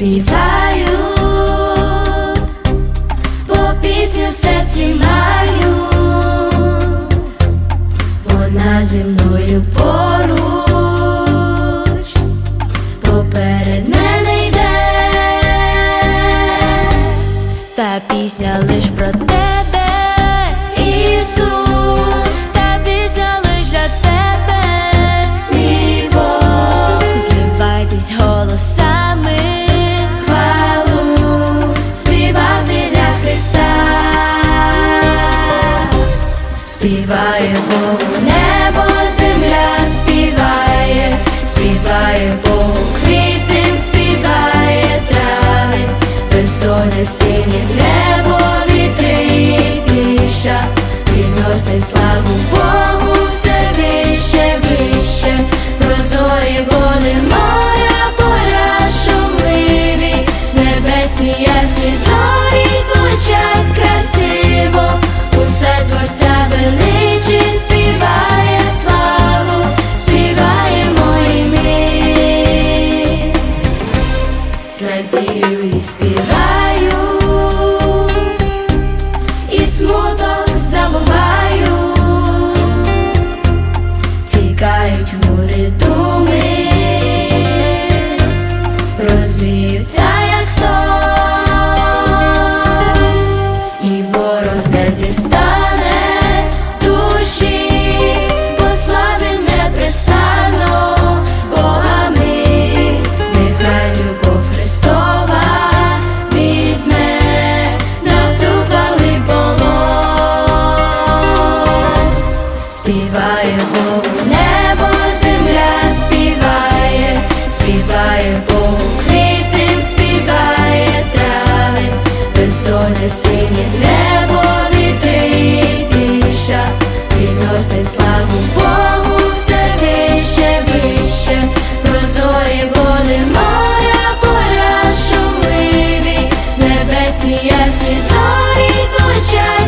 співаю, бо пісню в серці маю, вона зі мною поруч, поперед мене йде, та пісня лиш про тебе, Ісус. небо вітри тиша, відносить славу Богу. тьму рядом. Зелене синє небо вітри тиша, Відносить славу Богу все вище, вище, прозорі води моря, поля шумливі, небесні ясні зорі звучать.